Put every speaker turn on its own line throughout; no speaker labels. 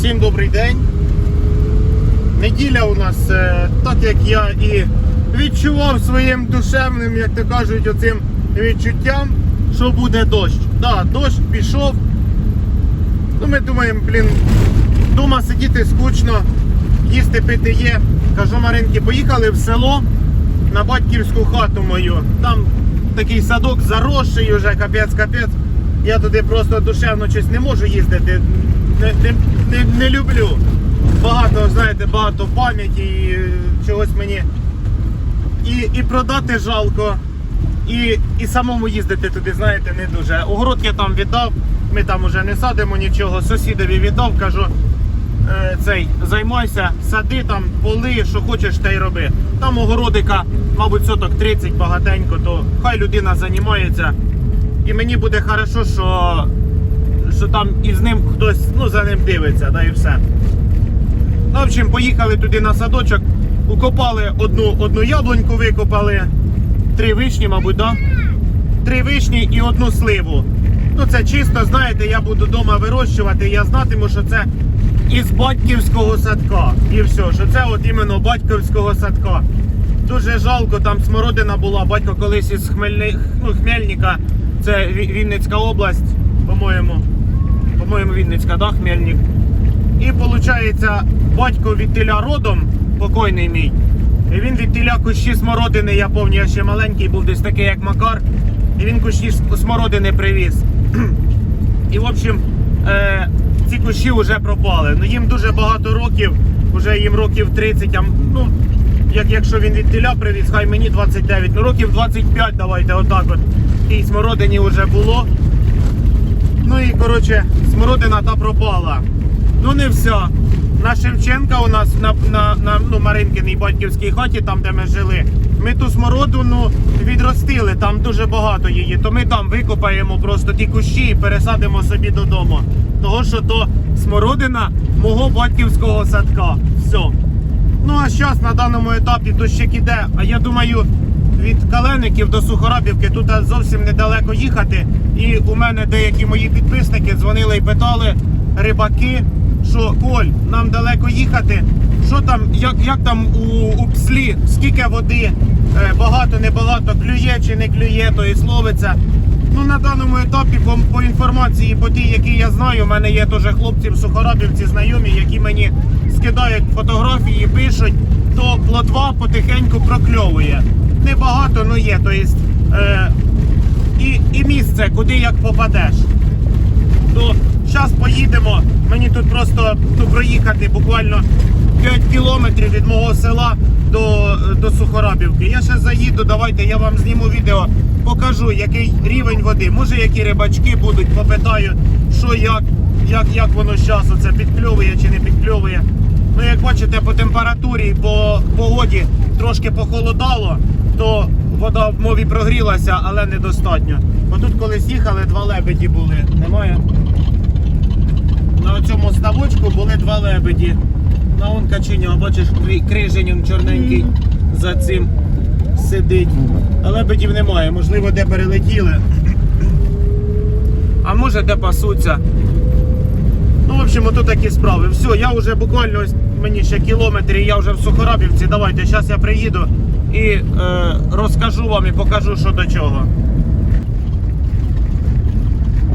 Всім добрий день. Неділя у нас, е, так як я і відчував своїм душевним, як то кажуть, оцим відчуттям, що буде дощ. Так, да, дощ пішов. Ну, ми думаємо, блін, вдома сидіти скучно, їсти пити є. Кажу Маринки, поїхали в село на батьківську хату мою. Там такий садок заросший уже, капець-капець. Я туди просто душевно щось не можу їздити. Не, не, не, не люблю. Багато, знаєте, багато пам'яті і е, чогось мені. І, і продати жалко, і, і самому їздити туди, знаєте, не дуже. Огород я там віддав, ми там уже не садимо нічого. Сусідові віддав, кажу, е, цей, займайся, сади там, поли, що хочеш, та й роби. Там огородика, мабуть, соток 30 багатенько, то хай людина займається. І мені буде хорошо, що, що там із ним хтось ну, за ним дивиться, да і все. Ну, в общем, поїхали туди на садочок, укопали одну, одну яблуньку, викопали, три вишні, мабуть, да? Три вишні і одну сливу. Ну це чисто, знаєте, я буду вдома вирощувати, я знатиму, що це із батьківського садка. І все, що це от іменно батьківського садка. Дуже жалко, там смородина була, батько колись із Хмельни... ну, Хмельника, це Вінницька область, по-моєму. По-моєму, Вінницька, да, Хмельник. І виходить, батько від родом, покойний мій. І він від теля кущі смородини, я пам'ятаю, я ще маленький був, десь такий, як Макар. І він кущі смородини привіз. І в общем, е, ці кущі вже пропали. Ну їм дуже багато років, вже їм років 30, а, ну, як, якщо він від теля привіз, хай мені 29, ну років 25 давайте отак от. І смородині вже було. Ну і коротше, смородина та пропала. Ну не вся. На Шевченка у нас на, на, на ну, Маринкиній батьківській хаті, там де ми жили. Ми ту смородину відростили, там дуже багато її. То ми там викопаємо просто ті кущі і пересадимо собі додому. Того, що то смородина мого батьківського садка. Все. Ну а зараз на даному етапі дощик іде. А я думаю, від Калеників до Сухорабівки тут зовсім недалеко їхати. І у мене деякі мої підписники дзвонили і питали рибаки, що Коль, нам далеко їхати. Що там, як, як там у, у пслі, скільки води, е, багато, небагато, клює чи не клює, то і словиться. Ну на даному етапі по, по інформації, по тій, які я знаю, у мене є теж хлопці в Сухорабівці знайомі, які мені скидають фотографії, пишуть, то плотва потихеньку прокльовує. Небагато, ну є. Тобто, е, і, і місце, куди як попадеш. То зараз поїдемо. Мені тут просто ну, проїхати буквально 5 кілометрів від мого села до, до Сухорабівки. Я ще заїду, давайте я вам зніму відео, покажу, який рівень води. Може, які рибачки будуть, попитаю, що як, як, як воно зараз оце підкльовує чи не підкльовує. Ну, як бачите, по температурі, і по погоді трошки похолодало, то вода в мові прогрілася, але недостатньо. Тут колись їхали, два лебеді були. Немає? На цьому ставочку були два лебеді. На он каченя, бачиш, крижень чорненький за цим сидить. А лебедів немає, можливо, де перелетіли. А може де пасуться. Ну, в общем, ото такі справи. Все, я вже буквально ось мені ще кілометр, і я вже в Сухорабівці. Давайте, зараз я приїду і е, розкажу вам і покажу, що до чого.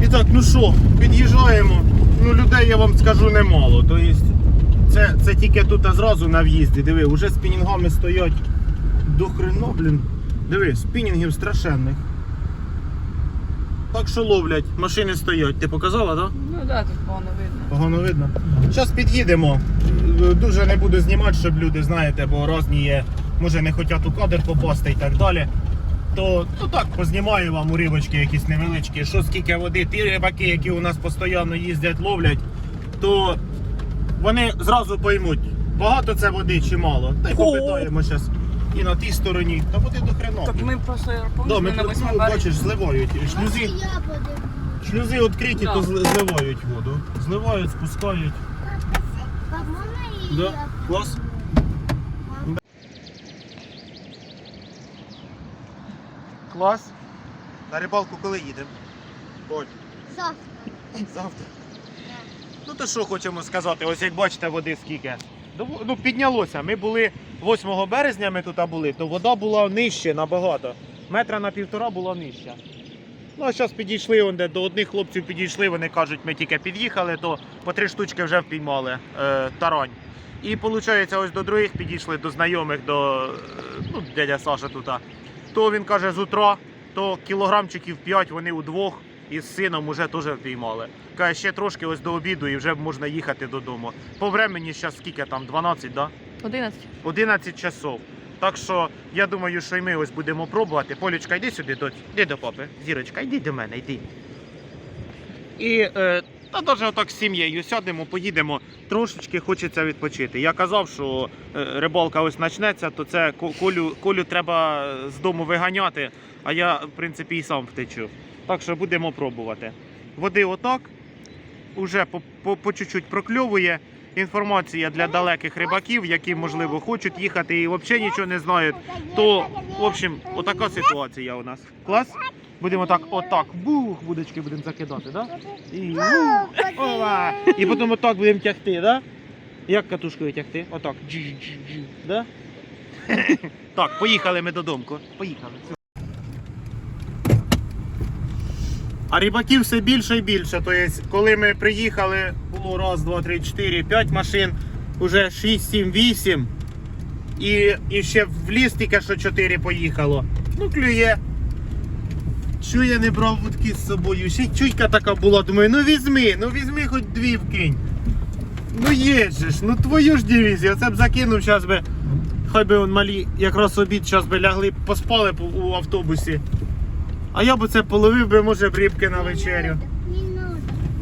І так, ну що, під'їжджаємо. Ну, людей я вам скажу немало. Тобто, це, це тільки тут а зразу на в'їзді. Диви, вже спінінгами стоять до хрено, блін. Диви, спінінгів страшенних. Так що ловлять, машини стоять. Ти показала, так? Да?
Ну так, да, тут погано видно.
Погано видно. Зараз під'їдемо. Е, Дуже не буду знімати, щоб люди, знаєте, бо різні є, може не хочуть у кадр попасти і так далі. То ну так, познімаю вам уривочки якісь невеличкі, що скільки води, ті рибаки, які у нас постійно їздять, ловлять, то вони зразу поймуть, багато це води чи мало. Та й попитаємо зараз і на тій стороні. Та води до хрена.
Так ми просто
Да, ми
помнили на
ну,
березні.
бачиш, зливають. Шлюзи. Шлюзи відкриті, то зли- зливають воду. Зливають, спускають.
Пап, можна і
Да? Клас. Клас. На рибалку коли їдемо? Оль,
Завтра.
завтра. Ну то що хочемо сказати, ось як бачите, води скільки. Дов- Ну, піднялося. Ми були 8 березня, ми тут були, то вода була нижче набагато. Метра на півтора була нижча. Ну, а зараз підійшли, он, де до одних хлопців підійшли, вони кажуть, ми тільки під'їхали, то по три штучки вже впіймали е, тарань. І виходить, ось до других підійшли, до знайомих, до е, ну, дядя Саша тут. То він каже, з утра, то кілограмчиків 5 вони удвох із сином вже теж впіймали. Каже, ще трошки ось до обіду і вже можна їхати додому. По времені зараз скільки там, 12, да?
11.
11 часов. Так що я думаю, що і ми ось будемо пробувати. Полічка, йди сюди, доць. Йди до папи. Зірочка, йди до мене, йди. І е, та навіть отак з сім'єю сядемо, поїдемо. Трошечки хочеться відпочити. Я казав, що е, рибалка ось почнеться, то це колю, колю треба з дому виганяти, а я, в принципі, і сам втечу. Так що будемо пробувати. Води отак. Уже по чуть-чуть прокльовує. Інформація для далеких рибаків, які, можливо, хочуть їхати і взагалі нічого не знають. То, в общем, отака ситуація у нас. Клас? Будемо так, отак, бух, вудочки будемо закидати, да? І, бух, і потім отак будемо тягти, да? Як катушкою тягти? Отак. Да? так, поїхали ми додому. Поїхали. А рибаків все більше і більше. Тобто, коли ми приїхали, було раз, два, три, чотири, п'ять машин, уже 6, 7, 8. І, і ще в ліс тільки що 4 поїхало. Ну, клює. Що я не брав вудки з собою? Ще чуйка така була, думаю, ну візьми, ну візьми хоч дві вкинь. Ну є же ж, ну твою ж дивізію, це б закинув зараз би. Хай би он малі якраз обід зараз би лягли, поспали б у автобусі. А я б це половив би, може, б рибки на вечерю.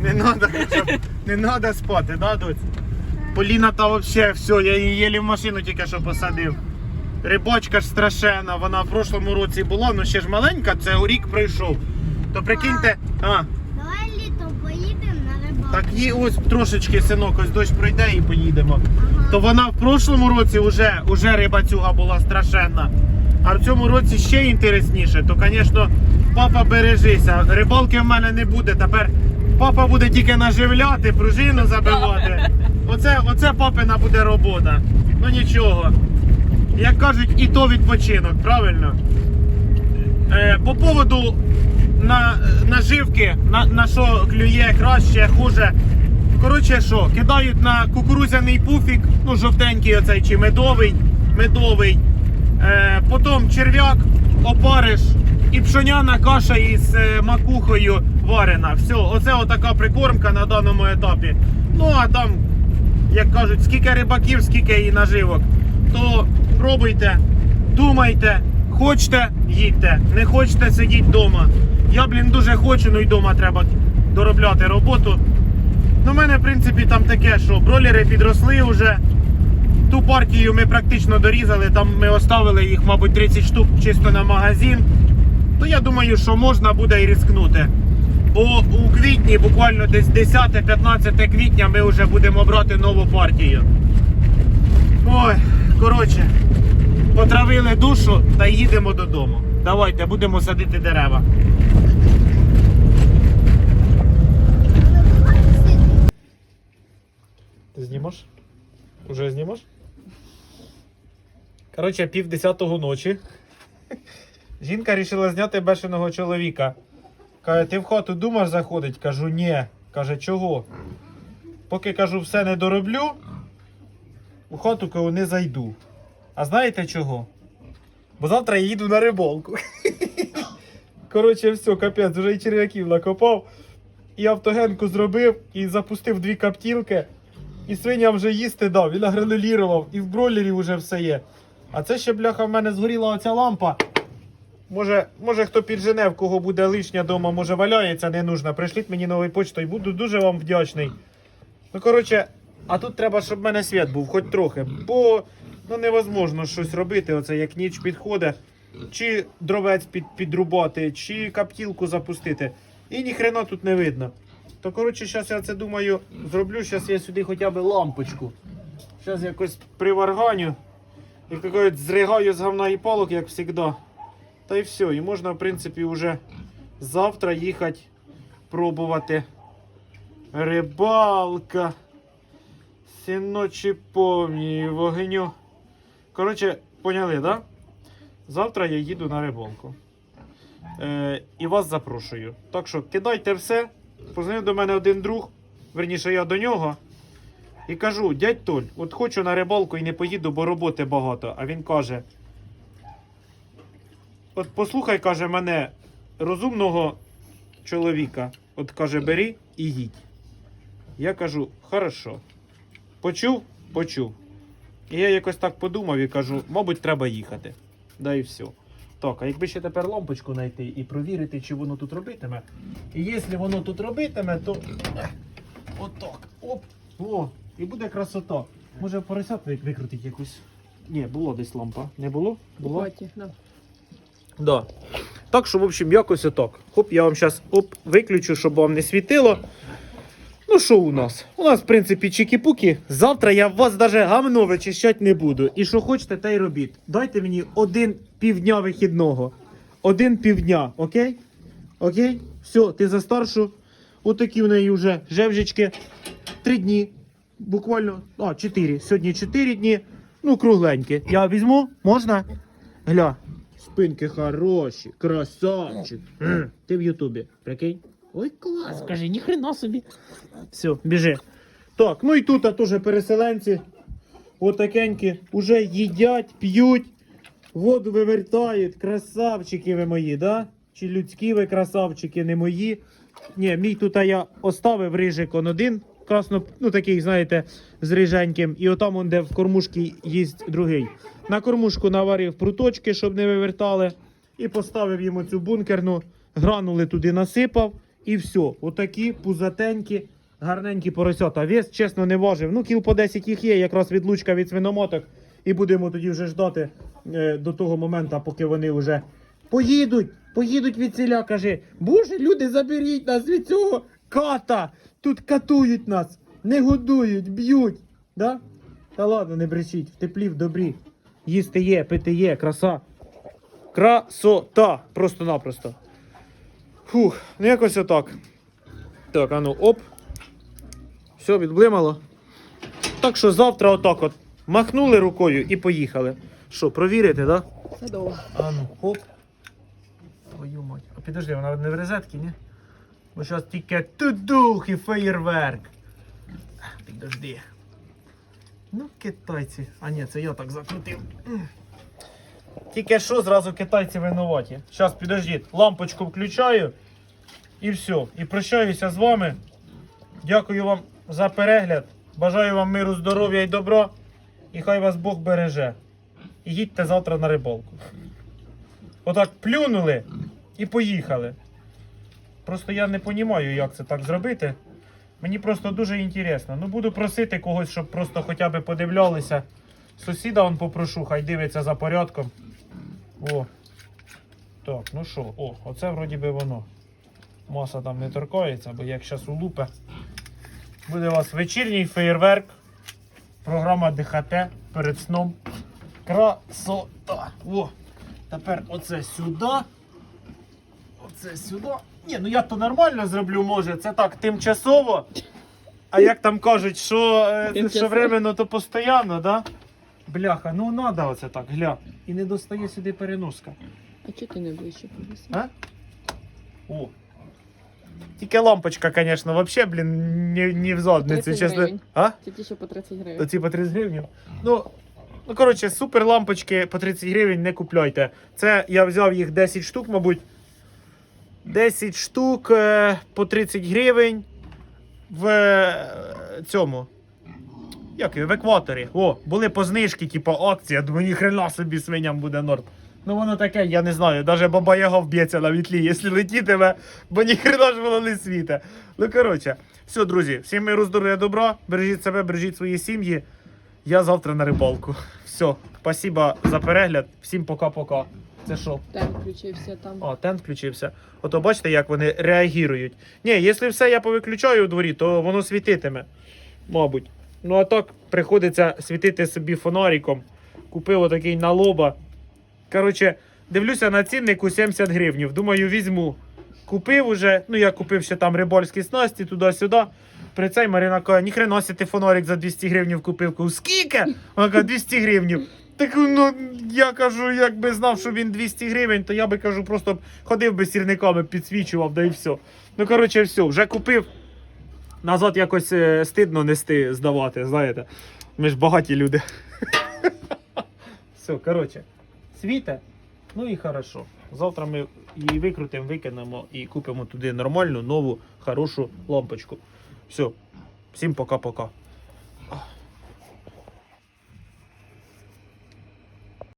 Не
треба, не треба спати, да, доць? Поліна та взагалі все, я її єлі в машину тільки що посадив. Рибачка ж страшенна, вона в прошлому році була, ну ще ж маленька, це у рік пройшов. То прикиньте, а,
Давай літом поїдемо на рибалку.
так є ось трошечки синок, ось дощ пройде і поїдемо.
Ага.
То вона в прошлому році вже, вже рибацюга була страшенна. А в цьому році ще інтересніше, то, звісно, папа бережися. Рибалки в мене не буде. Тепер папа буде тільки наживляти, пружину забивати. Оце, оце папина буде робота. Ну нічого. Як кажуть, і то відпочинок, правильно? Е, по поводу на, наживки, на, на що клює краще, хуже. Коротше, що, кидають на кукурудзяний пуфік, ну жовтенький оцей чи медовий, медовий. Е, потім черв'як, опариш і пшоняна каша із е, макухою варена. Все, оце отака прикормка на даному етапі. Ну а там, як кажуть, скільки рибаків, скільки і наживок. То пробуйте, думайте, хочете, їдьте, не хочете, сидіть вдома. Я, блін, дуже хочу, ну й вдома треба доробляти роботу. Ну, в мене, в принципі, там таке, що бролери підросли вже. Ту партію ми практично дорізали, там ми оставили їх, мабуть, 30 штук чисто на магазин. То я думаю, що можна буде і ризикнути. Бо у квітні, буквально десь 10-15 квітня, ми вже будемо брати нову партію. Ой, коротше, потравили душу та їдемо додому. Давайте, будемо садити дерева. Ти знімаш? Уже знімаш? Коротше, пів десятого ночі. Жінка вирішила зняти бешеного чоловіка. Каже, ти в хату думаєш заходить? Кажу, ні. Каже, чого? Поки кажу, все не дороблю, у хату кажу, не зайду. А знаєте чого? Бо завтра я їду на рибалку. Коротше, все, капець, вже і черв'яків накопав. І автогенку зробив, і запустив дві каптілки. І свиням вже їсти дав, і награнулірував, і в бройлері вже все є. А це ще, бляха, в мене згоріла оця лампа. Може, може хто піджене, в кого буде лишня вдома, може валяється, не нужна. Пришліть мені новий почтою, буду дуже вам вдячний. Ну, коротше, а тут треба, щоб в мене світ був, хоч трохи. Бо ну, невозможно щось робити, оце як ніч підходить. Чи дровець під, підрубати, чи каптілку запустити. І ніхрена тут не видно. То коротше, зараз я це думаю, зроблю. Зараз я сюди хоча б лампочку. Зараз якось приварганю. То зригаю з говна і палок, як завжди. Та й все. І можна, в принципі, вже завтра їхати пробувати Рибалка. Всі ночі повні вогню. Коротше, поняли, да? Завтра я їду на рибалку. Е, і вас запрошую. Так що кидайте все. Позвонив до мене один друг, верніше я до нього. І кажу: дядь Толь, от хочу на рибалку і не поїду, бо роботи багато. А він каже: От послухай, каже, мене розумного чоловіка. От каже, бери і їдь. Я кажу, хорошо. Почув? Почув. І я якось так подумав і кажу, мабуть, треба їхати. Да і все. Так, а якби ще тепер лампочку знайти і провірити, чи воно тут робитиме. І якщо воно тут робитиме, то. Отак. Оп. О, і буде красота. Може поросят ви- викрутити якусь. Ні, було десь лампа. Не було? Було?
Хаті, да.
Да. Так що, в общем, якось отак. Хоп, я вам зараз оп, виключу, щоб вам не світило. Ну, що у нас? У нас, в принципі, чики-пуки. Завтра я вас даже гамно вичищати не буду. І що хочете, те й робіть. Дайте мені один півдня вихідного. Один півдня, окей? Окей? Все, ти за старшу. Отакі в неї вже жевжечки. Три дні. Буквально. А, чотири. Сьогодні чотири дні. Ну, кругленькі. Я візьму? Можна? Гля. Спинки хороші, красавчик. М, Ти в Ютубі, прикинь? Ой, клас, скажи, ніхрена собі. Все, біжи. Так, ну і тут теж переселенці. Отакенькі, уже їдять, п'ють, воду вивертають. Красавчики ви мої, да? Чи людські ви красавчики, не мої. Ні, мій тут я оставив рижик он один. Красно, ну такий, знаєте, з риженьким. І отам, де в кормушці їсть другий. На кормушку наварив пруточки, щоб не вивертали. І поставив йому цю бункерну, гранули туди насипав. І все. Отакі пузатенькі, гарненькі поросята. Вес, чесно, не важив. Ну, кіл по 10 їх є, якраз відлучка від свиномоток. І будемо тоді вже ждати е, до того моменту, поки вони вже поїдуть. Поїдуть від селя, каже. Боже, люди, заберіть нас від цього ката. Тут катують нас, не годують, б'ють. Да? Та ладно, не брешіть, в теплі, в добрі. Їсти є, пити є, краса. Красота. Просто-напросто. Фух, ну якось отак. Так, а ну оп. Все, відблимало. Так що завтра отак от махнули рукою і поїхали. Що, провірити, так? Да?
Це довго.
А ну, хоп. Твою мать. А підожди, вона не в розетці, ні? Бо зараз тільки тудух і феєрверк. Підожди. Ну, китайці. А ні, це я так закрутив. Тільки що зразу китайці винуваті. Зараз підождіть, лампочку включаю і все. І прощаюся з вами. Дякую вам за перегляд. Бажаю вам миру, здоров'я і добра. І хай вас Бог береже. І їдьте завтра на рибалку. Отак плюнули і поїхали. Просто я не розумію, як це так зробити. Мені просто дуже інтересно. Ну буду просити когось, щоб просто хоча б подивлялися. Сусіда он попрошу, хай дивиться за порядком. О. Так, ну що, о, оце вроді би воно. Маса там не торкається, бо як зараз улупе. Буде у вас вечірній феєрверк. Програма ДХТ перед сном. Красота. О, тепер оце сюди. Оце сюди. Ні, ну я то нормально зроблю, може. Це так тимчасово. А як там кажуть, що, е, що временно, то постійно, да? Бляха, ну надо оце так, гля. І не достає сюди переноска.
А чого ти не ближче повісив?
А? О. Тільки лампочка, звісно, вообще, блін, не, не в задницю,
30
чесно.
гривень.
А?
Це ті, що по 30 гривень.
Оці по 30 гривень. Ну, ну, коротше, супер лампочки по 30 гривень не купляйте. Це я взяв їх 10 штук, мабуть. 10 штук е, по 30 гривень в е, цьому. Як в екваторі. О, були по знижки, типу акція. Думаю, ніхрена собі свиням буде норм. Ну воно таке, я не знаю. Навіть баба Яга вб'ється на вітлі, якщо летітиме, бо ніхрена ж воно не світе. Ну коротше, все, друзі, всім миру, здоров'я, добра. Бережіть себе, бережіть свої сім'ї. Я завтра на рибалку. Все, спасибо за перегляд. Всім пока-пока. Це що?
Там включився там.
О, тент включився. Ото бачите, як вони реагують. Ні, якщо все я повиключаю у дворі, то воно світитиме. Мабуть. Ну а так приходиться світити собі фонариком. Купив отакий на лоба. Коротше, дивлюся на ціннику 70 гривнів. Думаю, візьму. Купив уже. Ну, я купив ще там рибальські снасті туди-сюди. при цей Марина каже, ніхрена ти фонарик за 200 гривень купив. Скільки? Вона каже, 200 гривень. Так ну я кажу, якби знав, що він 200 гривень, то я би кажу, просто б ходив би сірниками, підсвічував, да і все. Ну коротше, все, вже купив. Назад якось е, стидно нести, здавати, знаєте. Ми ж багаті люди. Все, коротше, світе, ну і хорошо. Завтра ми її викрутимо, викинемо і купимо туди нормальну, нову, хорошу лампочку. Все, всім пока-пока.